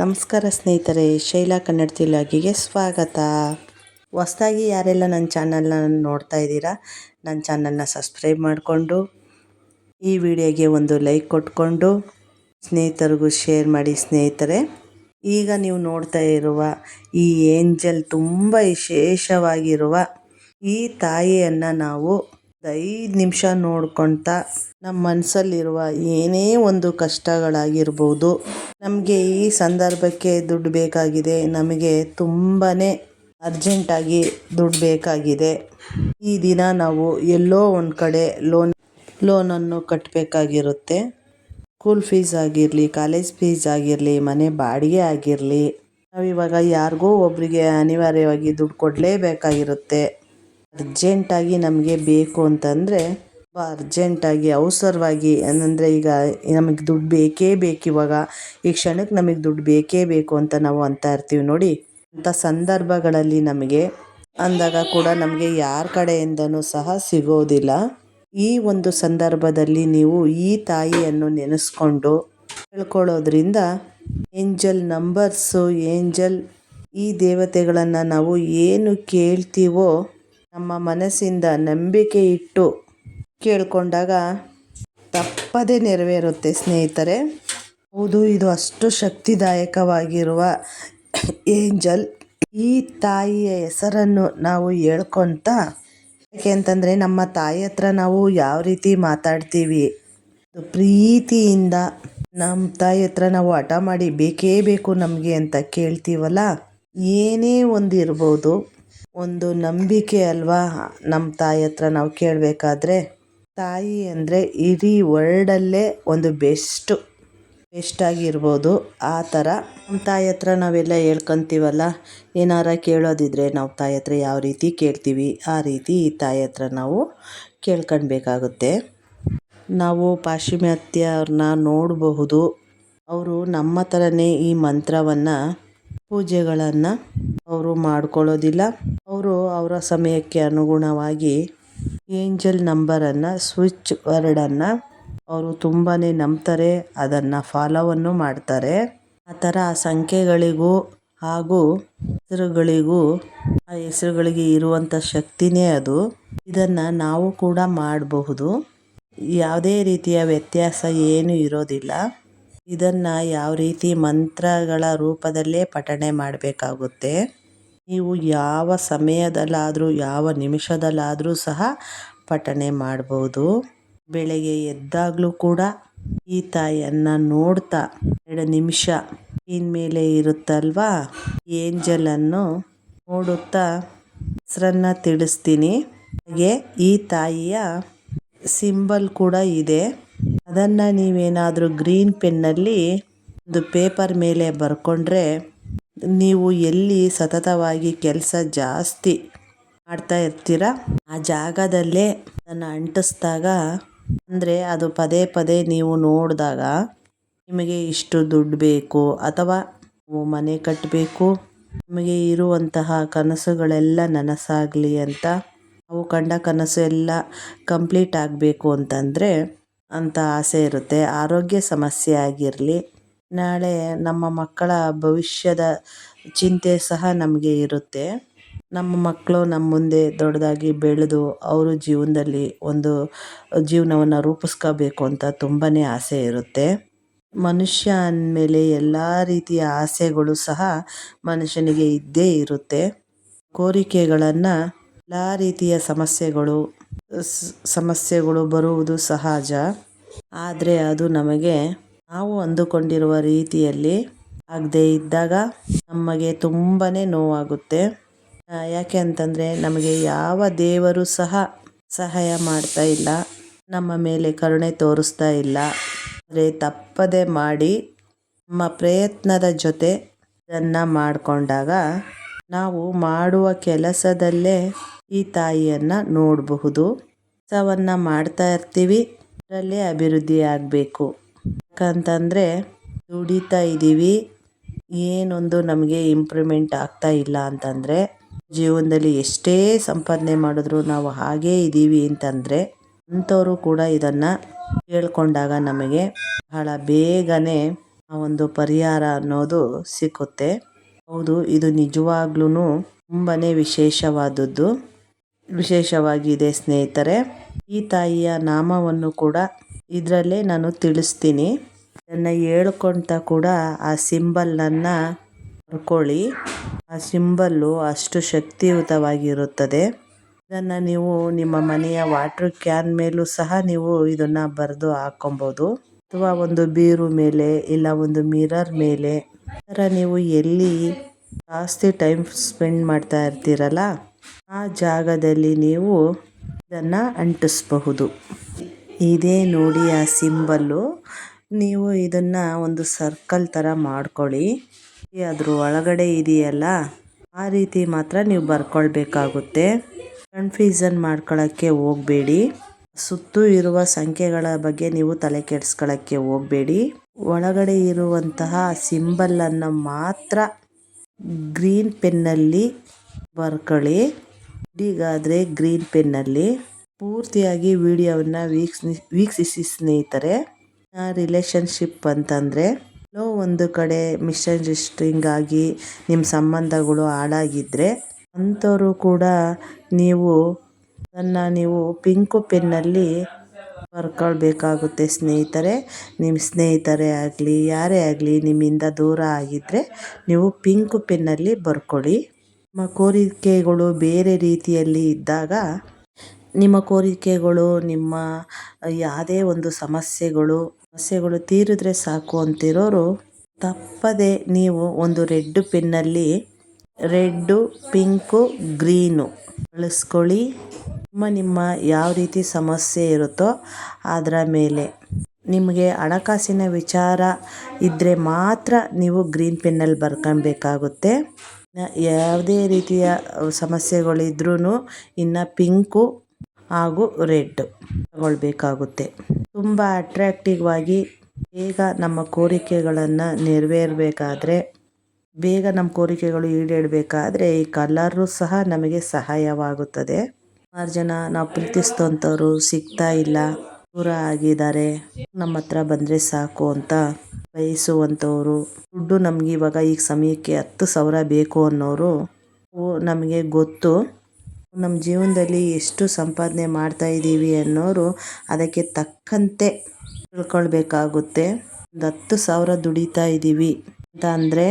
ನಮಸ್ಕಾರ ಸ್ನೇಹಿತರೆ, ಶೈಲಾ ಕನ್ನಡ ತಿಲಾಗಿಗೆ ಸ್ವಾಗತ. ಹೊಸ್ದಾಗಿ ಯಾರೆಲ್ಲ ನನ್ನ ಚಾನಲ್ನ ನೋಡ್ತಾ ಇದ್ದೀರಾ, ನನ್ನ ಚಾನಲ್ನ ಸಬ್ಸ್ಕ್ರೈಬ್ ಮಾಡಿಕೊಂಡು, ಈ ವಿಡಿಯೋಗೆ ಒಂದು ಲೈಕ್ ಕೊಟ್ಕೊಂಡು, ಸ್ನೇಹಿತರಿಗೂ ಶೇರ್ ಮಾಡಿ ಸ್ನೇಹಿತರೆ. ಈಗ ನೀವು ನೋಡ್ತಾ ಇರುವ ಈ ಏಂಜಲ್ ತುಂಬ ವಿಶೇಷವಾಗಿರುವ ಈ ತಾಯಿಯನ್ನು ನಾವು ಐದು ನಿಮಿಷ ನೋಡ್ಕೊಳ್ತಾ ನಮ್ಮ ಮನಸ್ಸಲ್ಲಿರುವ ಏನೇ ಒಂದು ಕಷ್ಟಗಳಾಗಿರ್ಬೋದು, ನಮಗೆ ಈ ಸಂದರ್ಭಕ್ಕೆ ದುಡ್ಡು ಬೇಕಾಗಿದೆ, ನಮಗೆ ತುಂಬಾ ಅರ್ಜೆಂಟಾಗಿ ದುಡ್ಡು ಬೇಕಾಗಿದೆ. ಈ ದಿನ ನಾವು ಎಲ್ಲೋ ಒಂದು ಕಡೆ ಲೋನ್ ಲೋನನ್ನು ಕಟ್ಟಬೇಕಾಗಿರುತ್ತೆ ಸ್ಕೂಲ್ ಫೀಸ್ ಆಗಿರಲಿ ಕಾಲೇಜ್ ಫೀಸ್ ಆಗಿರಲಿ, ಮನೆ ಬಾಡಿಗೆ ಆಗಿರಲಿ, ನಾವಿವಾಗ ಯಾರಿಗೋ ಒಬ್ಬರಿಗೆ ಅನಿವಾರ್ಯವಾಗಿ ದುಡ್ಡು ಕೊಡಲೇಬೇಕಾಗಿರುತ್ತೆ. ಅರ್ಜೆಂಟಾಗಿ ನಮಗೆ ಬೇಕು ಅಂತಂದರೆ ತುಂಬ ಅರ್ಜೆಂಟಾಗಿ ಅವಸರವಾಗಿ, ಏನಂದರೆ ಈಗ ನಮಗೆ ದುಡ್ಡು ಬೇಕೇ ಬೇಕು ಇವಾಗ. ಈ ಕ್ಷಣಕ್ಕೆ ನಮಗೆ ದುಡ್ಡು ಬೇಕೇ ಬೇಕು ಅಂತ ನಾವು ಅಂತ ಇರ್ತೀವಿ ನೋಡಿ. ಅಂಥ ಸಂದರ್ಭಗಳಲ್ಲಿ ನಮಗೆ ಅಂದಾಗ ಕೂಡ ನಮಗೆ ಯಾರ ಕಡೆಯಿಂದನೂ ಸಹ ಸಿಗೋದಿಲ್ಲ. ಈ ಒಂದು ಸಂದರ್ಭದಲ್ಲಿ ನೀವು ಈ ತಾಯಿಯನ್ನು ನೆನೆಸ್ಕೊಂಡು ಹೇಳ್ಕೊಳ್ಳೋದ್ರಿಂದ ಏಂಜಲ್ ನಂಬರ್ಸು, ಏಂಜಲ್ ಈ ದೇವತೆಗಳನ್ನು ನಾವು ಏನು ಕೇಳ್ತೀವೋ ನಮ್ಮ ಮನಸ್ಸಿಂದ ನಂಬಿಕೆ ಇಟ್ಟು ಕೇಳಿಕೊಂಡಾಗ ತಪ್ಪದೇ ನೆರವೇರುತ್ತೆ ಸ್ನೇಹಿತರೆ. ಹೌದು, ಇದು ಅಷ್ಟು ಶಕ್ತಿದಾಯಕವಾಗಿರುವ ಏಂಜಲ್. ಈ ತಾಯಿಯ ಹೆಸರನ್ನು ನಾವು ಹೇಳ್ಕೊತ, ಯಾಕೆ ಅಂತಂದರೆ ನಮ್ಮ ತಾಯಿ ಹತ್ರ ನಾವು ಯಾವ ರೀತಿ ಮಾತಾಡ್ತೀವಿ? ಪ್ರೀತಿಯಿಂದ ನಮ್ಮ ತಾಯಿ ಹತ್ರ ನಾವು ಹಠ ಮಾಡಿ ಬೇಕೇ ಬೇಕು ನಮಗೆ ಅಂತ ಕೇಳ್ತೀವಲ್ಲ? ಏನೇ ಒಂದು ಇರ್ಬೋದು ಒಂದು ನಂಬಿಕೆ ಅಲ್ವಾ? ನಮ್ಮ ತಾಯಿ ಹತ್ರ ನಾವು ಕೇಳಬೇಕಾದ್ರೆ, ತಾಯಿ ಅಂದರೆ ಇಡೀ ವರ್ಲ್ಡಲ್ಲೇ ಒಂದು ಬೆಸ್ಟು ಬೆಸ್ಟಾಗಿರ್ಬೋದು ಆ ಥರ ನಮ್ಮ ತಾಯಿ ಹತ್ರ ನಾವೆಲ್ಲ ಹೇಳ್ಕೊಂತೀವಲ್ಲ, ಏನಾರ ಕೇಳೋದಿದ್ರೆ ನಾವು ತಾಯಿ ಹತ್ರ ಯಾವ ರೀತಿ ಕೇಳ್ತೀವಿ, ಆ ರೀತಿ ಈ ತಾಯಿ ಹತ್ರ ನಾವು ಕೇಳ್ಕೊಳ್ಬೇಕಾಗುತ್ತೆ ನಾವು ಪಾಶ್ಚಿಮಾತ್ಯವ್ರನ್ನ ನೋಡಬಹುದು. ಅವರು ನಮ್ಮ ಥರನೇ ಈ ಮಂತ್ರವನ್ನು, ಪೂಜೆಗಳನ್ನು ಅವರು ಮಾಡ್ಕೊಳ್ಳೋದಿಲ್ಲ. ಅವರು ಅವರ ಸಮಯಕ್ಕೆ ಅನುಗುಣವಾಗಿ ಏಂಜಲ್ ನಂಬರನ್ನು, ಸ್ವಿಚ್ ವರ್ಡನ್ನು ಅವರು ತುಂಬಾ ನಂಬ್ತಾರೆ, ಅದನ್ನು ಫಾಲೋವನ್ನು ಮಾಡ್ತಾರೆ. ಆ ಥರ ಸಂಖ್ಯೆಗಳಿಗೂ ಹಾಗೂ ಹೆಸರುಗಳಿಗೂ, ಆ ಹೆಸರುಗಳಿಗೆ ಇರುವಂಥ ಶಕ್ತಿನೇ ಅದು. ಇದನ್ನು ನಾವು ಕೂಡ ಮಾಡಬಹುದು. ಯಾವುದೇ ರೀತಿಯ ವ್ಯತ್ಯಾಸ ಏನು ಇರೋದಿಲ್ಲ. ಇದನ್ನು ಯಾವ ರೀತಿ ಮಂತ್ರಗಳ ರೂಪದಲ್ಲೇ ಪಠಣೆ ಮಾಡಬೇಕಾಗುತ್ತೆ. ನೀವು ಯಾವ ಸಮಯದಲ್ಲಾದರೂ, ಯಾವ ನಿಮಿಷದಲ್ಲಾದರೂ ಸಹ ಪಠಣೆ ಮಾಡ್ಬೋದು. ಬೆಳಗ್ಗೆ ಎದ್ದಾಗಲೂ ಕೂಡ ಈ ತಾಯಿಯನ್ನು ನೋಡ್ತಾ ಎರಡು ನಿಮಿಷ ಇನ್ಮೇಲೆ ಇರುತ್ತಲ್ವಾ? ಏಂಜಲನ್ನು ನೋಡುತ್ತಾ ಹೆಸರನ್ನು ತಿಳಿಸ್ತೀನಿ. ಹಾಗೆ ಈ ತಾಯಿಯ ಸಿಂಬಲ್ ಕೂಡ ಇದೆ. ಅದನ್ನು ನೀವೇನಾದರೂ ಗ್ರೀನ್ ಪೆನ್ನಲ್ಲಿ ಒಂದು ಪೇಪರ್ ಮೇಲೆ ಬರ್ಕೊಂಡ್ರೆ ನೀವು ಎಲ್ಲಿ ಸತತವಾಗಿ ಕೆಲಸ ಜಾಸ್ತಿ ಮಾಡ್ತಾ ಇರ್ತೀರ? ಆ ಜಾಗದಲ್ಲೇ ಅದನ್ನು ಅಂಟಿಸ್ದಾಗ, ಅಂದರೆ ಅದು ಪದೇ ಪದೇ ನೀವು ನೋಡಿದಾಗ ನಿಮಗೆ ಇಷ್ಟು ದುಡ್ಡು ಬೇಕು ಅಥವಾ ಮನೆ ಕಟ್ಟಬೇಕು ನಿಮಗೆ ಇರುವಂತಹ ಕನಸುಗಳೆಲ್ಲ ನನಸಾಗಲಿ ಅಂತ, ನಾವು ಕಂಡ ಕನಸು ಎಲ್ಲ ಕಂಪ್ಲೀಟ್ ಆಗಬೇಕು ಅಂತಂದರೆ ಅಂತ ಆಸೆ ಇರುತ್ತೆ. ಆರೋಗ್ಯ ಸಮಸ್ಯೆ ಆಗಿರಲಿ ನಾಳೆ ನಮ್ಮ ಮಕ್ಕಳ ಭವಿಷ್ಯದ ಚಿಂತೆ ಸಹ ನಮಗೆ ಇರುತ್ತೆ. ನಮ್ಮ ಮಕ್ಕಳು ನಮ್ಮ ಮುಂದೆ ದೊಡ್ಡದಾಗಿ ಬೆಳೆದು ಅವರು ಜೀವನದಲ್ಲಿ ಒಂದು ಜೀವನವನ್ನು ರೂಪಿಸ್ಕೋಬೇಕು ಅಂತ ತುಂಬಾ ಆಸೆ ಇರುತ್ತೆ. ಮನುಷ್ಯ ಅಂದಮೇಲೆ ಎಲ್ಲ ರೀತಿಯ ಆಸೆಗಳು ಸಹ ಮನುಷ್ಯನಿಗೆ ಇದ್ದೇ ಇರುತ್ತೆ. ಕೋರಿಕೆಗಳನ್ನು ಎಲ್ಲ ರೀತಿಯ ಸಮಸ್ಯೆಗಳು ಸಮಸ್ಯೆಗಳು ಬರುವುದು ಸಹಜ. ಆದರೆ ಅದು ನಮಗೆ ನಾವು ಅಂದುಕೊಂಡಿರುವ ರೀತಿಯಲ್ಲಿ ಆಗದೇ ಇದ್ದಾಗ ನಮಗೆ ತುಂಬಾ ನೋವಾಗುತ್ತೆ. ಯಾಕೆ ಅಂತಂದರೆ ನಮಗೆ ಯಾವ ದೇವರು ಸಹ ಸಹಾಯ ಮಾಡ್ತಾ ಇಲ್ಲ. ನಮ್ಮ ಮೇಲೆ ಕರುಣೆ ತೋರಿಸ್ತಾ ಇಲ್ಲ. ಆದರೆ ತಪ್ಪದೆ ಮಾಡಿ ನಮ್ಮ ಪ್ರಯತ್ನದ ಜೊತೆ ಇದನ್ನು ಮಾಡಿಕೊಂಡಾಗ ನಾವು ಮಾಡುವ ಕೆಲಸದಲ್ಲೇ ಈ ತಾಯಿಯನ್ನು ನೋಡಬಹುದು. ಕೆಲಸವನ್ನು ಮಾಡ್ತಾ ಇರ್ತೀವಿ. ಅದರಲ್ಲೇ ಅಭಿವೃದ್ಧಿ ಆಗಬೇಕು. ಯಾಕಂತಂದರೆ ದುಡಿತಾ ಇದ್ದೀವಿ. ಏನೊಂದು ನಮಗೆ ಇಂಪ್ರೂವ್ಮೆಂಟ್ ಆಗ್ತಾ ಇಲ್ಲ ಅಂತಂದರೆ ಜೀವನದಲ್ಲಿ ಎಷ್ಟೇ ಸಂಪಾದನೆ ಮಾಡಿದ್ರು ನಾವು ಹಾಗೇ ಇದ್ದೀವಿ ಅಂತಂದರೆ ಅಂಥವರು ಕೂಡ ಇದನ್ನು ಕೇಳಿಕೊಂಡಾಗ ನಮಗೆ ಬಹಳ ಬೇಗನೆ ಆ ಒಂದು ಪರಿಹಾರ ಅನ್ನೋದು ಸಿಕ್ಕುತ್ತೆ. ಹೌದು, ಇದು ನಿಜವಾಗ್ಲೂ ತುಂಬಾ ವಿಶೇಷವಾದದ್ದು. ವಿಶೇಷವಾಗಿದೆ ಸ್ನೇಹಿತರೆ, ಈ ತಾಯಿಯ ನಾಮವನ್ನು ಕೂಡ ಇದರಲ್ಲೇ ನಾನು ತಿಳಿಸ್ತೀನಿ. ಇದನ್ನು ಹೇಳ್ಕೊಳ್ತಾ ಕೂಡ ಆ ಸಿಂಬಲನ್ನು ಬರ್ಕೊಳ್ಳಿ ಆ ಸಿಂಬಲ್ಲು ಅಷ್ಟು ಶಕ್ತಿಯುತವಾಗಿರುತ್ತದೆ. ಇದನ್ನು ನೀವು ನಿಮ್ಮ ಮನೆಯ ವಾಟ್ರ್ ಕ್ಯಾನ್ ಮೇಲೂ ಸಹ ನೀವು ಇದನ್ನು ಬರೆದು ಹಾಕ್ಕೊಬೋದು. ಅಥವಾ ಒಂದು ಬೀರು ಮೇಲೆ ಇಲ್ಲ ಒಂದು ಮಿರರ್ ಮೇಲೆ. ಈ ಥರ ನೀವು ಎಲ್ಲಿ ಜಾಸ್ತಿ ಟೈಮ್ ಸ್ಪೆಂಡ್ ಮಾಡ್ತಾ ಇರ್ತೀರಲ್ಲ, ಆ ಜಾಗದಲ್ಲಿ ನೀವು ಇದನ್ನು ಅಂಟಿಸಬಹುದು. ಇದೇ ನೋಡಿ ಆ ಸಿಂಬಲ್ಲು. ನೀವು ಇದನ್ನು ಒಂದು ಸರ್ಕಲ್ ಥರ ಮಾಡ್ಕೊಳ್ಳಿ. ಅದ್ರ ಒಳಗಡೆ ಇದೆಯಲ್ಲ, ಆ ರೀತಿ ಮಾತ್ರ ನೀವು ಬರ್ಕೊಳ್ಬೇಕಾಗುತ್ತೆ. ಕನ್ಫ್ಯೂಸನ್ ಮಾಡ್ಕೊಳ್ಳೋಕ್ಕೆ ಹೋಗಬೇಡಿ. ಸುತ್ತು ಇರುವ ಸಂಖ್ಯೆಗಳ ಬಗ್ಗೆ ನೀವು ತಲೆ ಕೆಡಿಸ್ಕೊಳ್ಳೋಕ್ಕೆ ಹೋಗಬೇಡಿ. ಒಳಗಡೆ ಇರುವಂತಹ ಸಿಂಬಲನ್ನು ಮಾತ್ರ ಗ್ರೀನ್ ಪೆನ್ನಲ್ಲಿ ಬರ್ಕೊಳ್ಳಿ. ಈಗಾದರೆ ಗ್ರೀನ್ ಪೆನ್ನಲ್ಲಿ. ಪೂರ್ತಿಯಾಗಿ ವಿಡಿಯೋವನ್ನು ವೀಕ್ಷಿ ವೀಕ್ಷಿಸಿ ಸ್ನೇಹಿತರೆ ರಿಲೇಷನ್ಶಿಪ್ ಅಂತಂದರೆ ಲೋ ಒಂದು ಕಡೆ ಮಿಸ್ಅಂಡರ್ಸ್ಟ್ಯಾಂಡಿಂಗ್ ಆಗಿ ನಿಮ್ಮ ಸಂಬಂಧಗಳು ಹಾಳಾಗಿದ್ದರೆ ಅಂಥವರು ಕೂಡ ನೀವು ಅದನ್ನು ನೀವು ಪಿಂಕು ಪೆನ್ನಲ್ಲಿ ಬರ್ಕೊಳ್ಬೇಕಾಗುತ್ತೆ ಸ್ನೇಹಿತರೆ. ನಿಮ್ಮ ಸ್ನೇಹಿತರೇ ಆಗಲಿ, ಯಾರೇ ಆಗಲಿ, ನಿಮ್ಮಿಂದ ದೂರ ಆಗಿದ್ದರೆ ನೀವು ಪಿಂಕು ಪೆನ್ನಲ್ಲಿ ಬರ್ಕೊಳ್ಳಿ. ನಿಮ್ಮ ಕೋರಿಕೆಗಳು ಬೇರೆ ರೀತಿಯಲ್ಲಿ ಇದ್ದಾಗ ನಿಮ್ಮ ಕೋರಿಕೆಗಳು, ನಿಮ್ಮ ಯಾವುದೇ ಒಂದು ಸಮಸ್ಯೆಗಳು ಸಮಸ್ಯೆಗಳು ತೀರಿದ್ರೆ ಸಾಕು ಅಂತಿರೋರು ತಪ್ಪದೆ ನೀವು ಒಂದು ರೆಡ್ ಪೆನ್ನಲ್ಲಿ ರೆಡ್ಡು, ಪಿಂಕು, ಗ್ರೀನು ಬಳಸ್ಕೊಳ್ಳಿ. ನಿಮ್ಮ ನಿಮ್ಮ ಯಾವ ರೀತಿ ಸಮಸ್ಯೆ ಇರುತ್ತೋ ಅದರ ಮೇಲೆ. ನಿಮಗೆ ಹಣಕಾಸಿನ ವಿಚಾರ ಇದ್ದರೆ ಮಾತ್ರ ನೀವು ಗ್ರೀನ್ ಪೆನ್ನಲ್ಲಿ ಬರ್ಕೊಳ್ಬೇಕಾಗುತ್ತೆ. ಯಾವುದೇ ರೀತಿಯ ಸಮಸ್ಯೆಗಳಿದ್ರೂ ಇನ್ನು ಪಿಂಕು ಹಾಗೂ ರೆಡ್ ತಗೊಳ್ಬೇಕಾಗುತ್ತೆ. ತುಂಬ ಅಟ್ರಾಕ್ಟಿವ್ ಆಗಿ ಬೇಗ ನಮ್ಮ ಕೋರಿಕೆಗಳನ್ನು ನೆರವೇರಬೇಕಾದ್ರೆ, ಬೇಗ ನಮ್ಮ ಕೋರಿಕೆಗಳು ಈಡೇಡಬೇಕಾದ್ರೆ ಈ ಕಲರು ಸಹ ನಮಗೆ ಸಹಾಯವಾಗುತ್ತದೆ. ಸುಮಾರು ಜನ ನಾವು ಪ್ರೀತಿಸ್ತಂಥವ್ರು ಸಿಗ್ತಾ ಇಲ್ಲ, ದೂರ ಆಗಿದ್ದಾರೆ, ನಮ್ಮ ಹತ್ರ ಬಂದರೆ ಸಾಕು ಅಂತ ಬಯಸುವಂಥವ್ರು, ದುಡ್ಡು ನಮಗೆ ಇವಾಗ ಈಗ ಸಮಯಕ್ಕೆ ಹತ್ತು ಸಾವಿರ ಬೇಕು ಅನ್ನೋರು ನಮಗೆ ಗೊತ್ತು. ನಮ್ಮ ಜೀವನದಲ್ಲಿ ಎಷ್ಟು ಸಂಪಾದನೆ ಮಾಡ್ತಾ ಇದ್ದೀವಿ ಅನ್ನೋರು ಅದಕ್ಕೆ ತಕ್ಕಂತೆ ತಿಳ್ಕೊಳ್ಬೇಕಾಗುತ್ತೆ. ಒಂದು ಹತ್ತು ಸಾವಿರ ದುಡಿತಾ ಇದ್ದೀವಿ ಅಂತ ಅಂದರೆ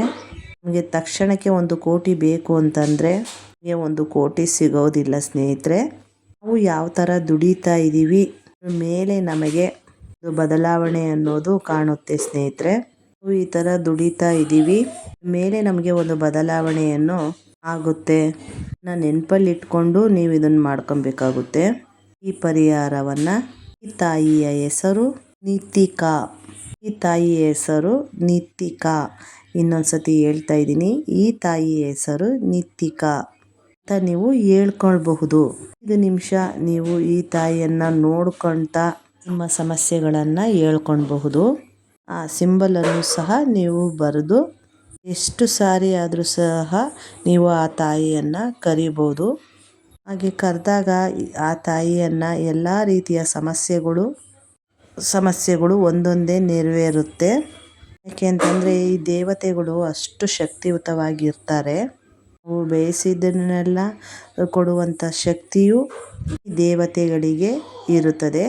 ನಮಗೆ ತಕ್ಷಣಕ್ಕೆ ಒಂದು ಕೋಟಿ ಬೇಕು ಅಂತಂದರೆ ನಮಗೆ ಒಂದು ಕೋಟಿ ಸಿಗೋದಿಲ್ಲ ಸ್ನೇಹಿತರೆ. ನಾವು ಯಾವ ಥರ ದುಡಿತಾ ಇದ್ದೀವಿ ಮೇಲೆ ನಮಗೆ ಬದಲಾವಣೆ ಅನ್ನೋದು ಕಾಣುತ್ತೆ ಸ್ನೇಹಿತರೆ. ನಾವು ಈ ಥರ ದುಡಿತಾ ಇದ್ದೀವಿ ಮೇಲೆ ನಮಗೆ ಒಂದು ಬದಲಾವಣೆಯನ್ನು ಆಗುತ್ತೆ. ನಾನು ನೆನಪಲ್ಲಿ ಇಟ್ಕೊಂಡು ನೀವು ಇದನ್ನು ಮಾಡ್ಕೊಬೇಕಾಗುತ್ತೆ. ಈ ಪರಿಹಾರವನ್ನು ಈ ತಾಯಿಯ ಹೆಸರು ನಿತಿಕಾ. ಈ ತಾಯಿಯ ಹೆಸರು ನಿತಿಕಾ. ಇನ್ನೊಂದು ಸತಿ ಹೇಳ್ತಾ ಇದ್ದೀನಿ, ಈ ತಾಯಿಯ ಹೆಸರು ನಿತಿಕಾ ಅಂತ ನೀವು ಹೇಳ್ಕೊಳ್ಬಹುದು. ಐದು ನಿಮಿಷ ನೀವು ಈ ತಾಯಿಯನ್ನು ನೋಡ್ಕೊಳ್ತಾ ನಿಮ್ಮ ಸಮಸ್ಯೆಗಳನ್ನು ಹೇಳ್ಕೊಳ್ಬಹುದು. ಆ ಸಿಂಬಲನ್ನು ಸಹ ನೀವು ಬರೆದು ಎಷ್ಟು ಸಾರಿ ಆದರೂ ಸಹ ನೀವು ಆ ತಾಯಿಯನ್ನು ಕರಿಬೋದು. ಹಾಗೆ ಕರೆದಾಗ ಆ ತಾಯಿಯನ್ನು ಎಲ್ಲ ರೀತಿಯ ಸಮಸ್ಯೆಗಳು ಸಮಸ್ಯೆಗಳು ಒಂದೊಂದೇ ನೆರವೇರುತ್ತೆ. ಯಾಕೆ ಅಂತಂದರೆ ಈ ದೇವತೆಗಳು ಅಷ್ಟು ಶಕ್ತಿಯುತವಾಗಿರ್ತಾರೆ. ನಾವು ಬಯಸಿದ್ದನ್ನೆಲ್ಲ ಕೊಡುವಂಥ ಶಕ್ತಿಯು ಈ ದೇವತೆಗಳಿಗೆ ಇರುತ್ತದೆ.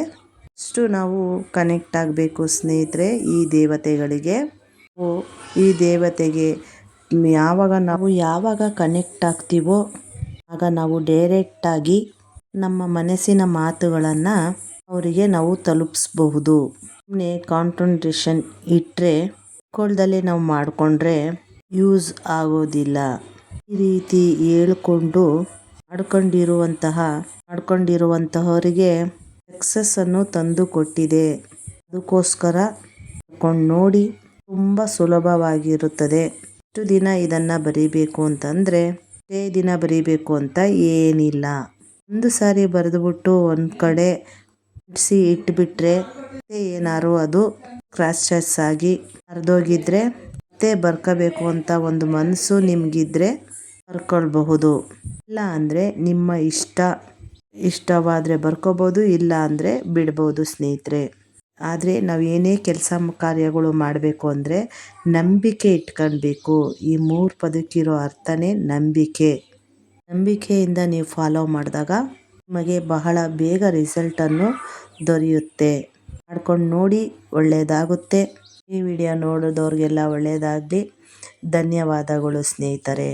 ಅಷ್ಟು ನಾವು ಕನೆಕ್ಟ್ ಆಗಬೇಕು ಸ್ನೇಹಿತರೆ ಈ ದೇವತೆಗಳಿಗೆ. ಈ ದೇವತೆಗೆ ಯಾವಾಗ ನಾವು ಯಾವಾಗ ಕನೆಕ್ಟ್ ಆಗ್ತೀವೋ, ಆಗ ನಾವು ಡೈರೆಕ್ಟಾಗಿ ನಮ್ಮ ಮನಸ್ಸಿನ ಮಾತುಗಳನ್ನು ಅವರಿಗೆ ನಾವು ತಲುಪಿಸ್ಬಹುದು. ಸುಮ್ಮನೆ ಕಾನ್ಸಂಟ್ರೇಷನ್ ಇಟ್ಟರೆ ಹೇಳ್ಕೊಳ್ದಲೇ ನಾವು ಮಾಡಿಕೊಂಡ್ರೆ ಯೂಸ್ ಆಗೋದಿಲ್ಲ. ಈ ರೀತಿ ಹೇಳ್ಕೊಂಡು ಮಾಡ್ಕೊಂಡಿರುವಂತಹ, ಮಾಡ್ಕೊಂಡಿರುವಂತಹವರಿಗೆ ಸಕ್ಸಸ್ಸನ್ನು ತಂದು ಕೊಟ್ಟಿದೆ ಅದಕ್ಕೋಸ್ಕರ ಕೊಂಡು ನೋಡಿ. ತುಂಬ ಸುಲಭವಾಗಿರುತ್ತದೆ. ಎಷ್ಟು ದಿನ ಇದನ್ನು ಬರೀಬೇಕು ಅಂತಂದರೆ ಇಷ್ಟೇ ದಿನ ಬರೀಬೇಕು ಅಂತ ಏನಿಲ್ಲ. ಒಂದು ಸಾರಿ ಬರೆದುಬಿಟ್ಟು ಒಂದು ಕಡೆ ಇಟ್ಬಿಟ್ರೆ, ಮತ್ತೆ ಅದು ಕ್ರಾಶಸ್ ಆಗಿ ಹರಿದೋಗಿದ್ರೆ, ಮತ್ತೆ ಬರ್ಕೋಬೇಕು ಅಂತ ಒಂದು ಮನಸ್ಸು ನಿಮಗಿದ್ರೆ ಬರ್ಕೊಳ್ಬಹುದು. ಇಲ್ಲ ಅಂದರೆ ನಿಮ್ಮ ಇಷ್ಟ, ಇಷ್ಟವಾದರೆ ಬರ್ಕೋಬೋದು, ಇಲ್ಲ ಅಂದರೆ ಬಿಡ್ಬೋದು ಸ್ನೇಹಿತರೆ. ಆದರೆ ನಾವು ಏನೇ ಕೆಲಸ ಕಾರ್ಯಗಳು ಮಾಡಬೇಕು ಅಂದರೆ ನಂಬಿಕೆ ಇಟ್ಕೊಳ್ಬೇಕು ಈ ಮೂರು ಪದಕ್ಕಿರೋ ಅರ್ಥನೇ ನಂಬಿಕೆ. ನಂಬಿಕೆಯಿಂದ ನೀವು ಫಾಲೋ ಮಾಡಿದಾಗ ನಿಮಗೆ ಬಹಳ ಬೇಗ ರಿಸಲ್ಟನ್ನು ದೊರೆಯುತ್ತೆ. ಮಾಡ್ಕೊಂಡು ನೋಡಿ ಒಳ್ಳೆಯದಾಗುತ್ತೆ ಈ ವಿಡಿಯೋ ನೋಡಿದವ್ರಿಗೆಲ್ಲ ಒಳ್ಳೆಯದಾಗಲಿ ಧನ್ಯವಾದಗಳು ಸ್ನೇಹಿತರೆ.